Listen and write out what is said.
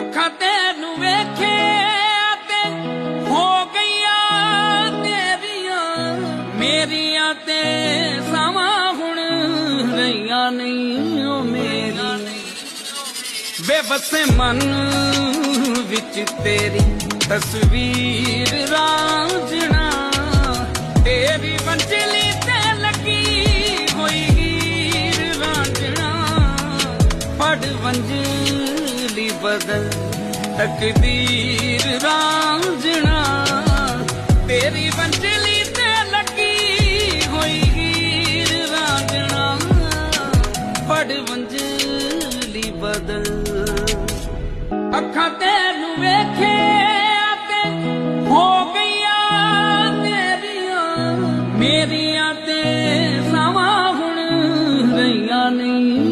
ਅੱਖਾਂ ਤੈਨੂੰ ਵੇਖਿਆ ਤੇ ਹੋ ਗਈਆਂ ਤੇਰੀਆਂ। ਮੇਰੀਆਂ ਤੇ ਸਮਾਂ ਹੁਣ ਰਹੀਆਂ ਨਹੀਂ ਓ ਮੇਰੀਆਂ। ਬੇਬਸੇ ਮਨ ਵਿੱਚ ਤੇਰੀ ਤਸਵੀਰ ਰਾਂਝਣਾ। ਤੇਰੀ ਵੰਜਲੀ ਤੇ ਲੱਗੀ ਹੋਈ ਹੀਰ ਰਾਂਝਣਾ। ਪੜ ਵੰਜ ਬਦਲ ਤਕਦੀਰ ਰਾਂਝਣਾ ਤੇਰੀ ਵੰਜਲੀ ਤੇ ਲੱਗੀ ਹੋਈ ਹੀਰ ਰਾਂਝਣਾ ਪੜ ਵੰਜਲੀ ਬਦਲ। ਅੱਖਾਂ ਤੈਨੂੰ ਵੇਖੇ ਤੇ ਹੋ ਗਈਆਂ ਤੇਰੀਆਂ। ਮੇਰੀਆਂ ਤੇ ਸਮਾਂ ਹੁਣ ਰਹੀਆਂ ਨਹੀਂ।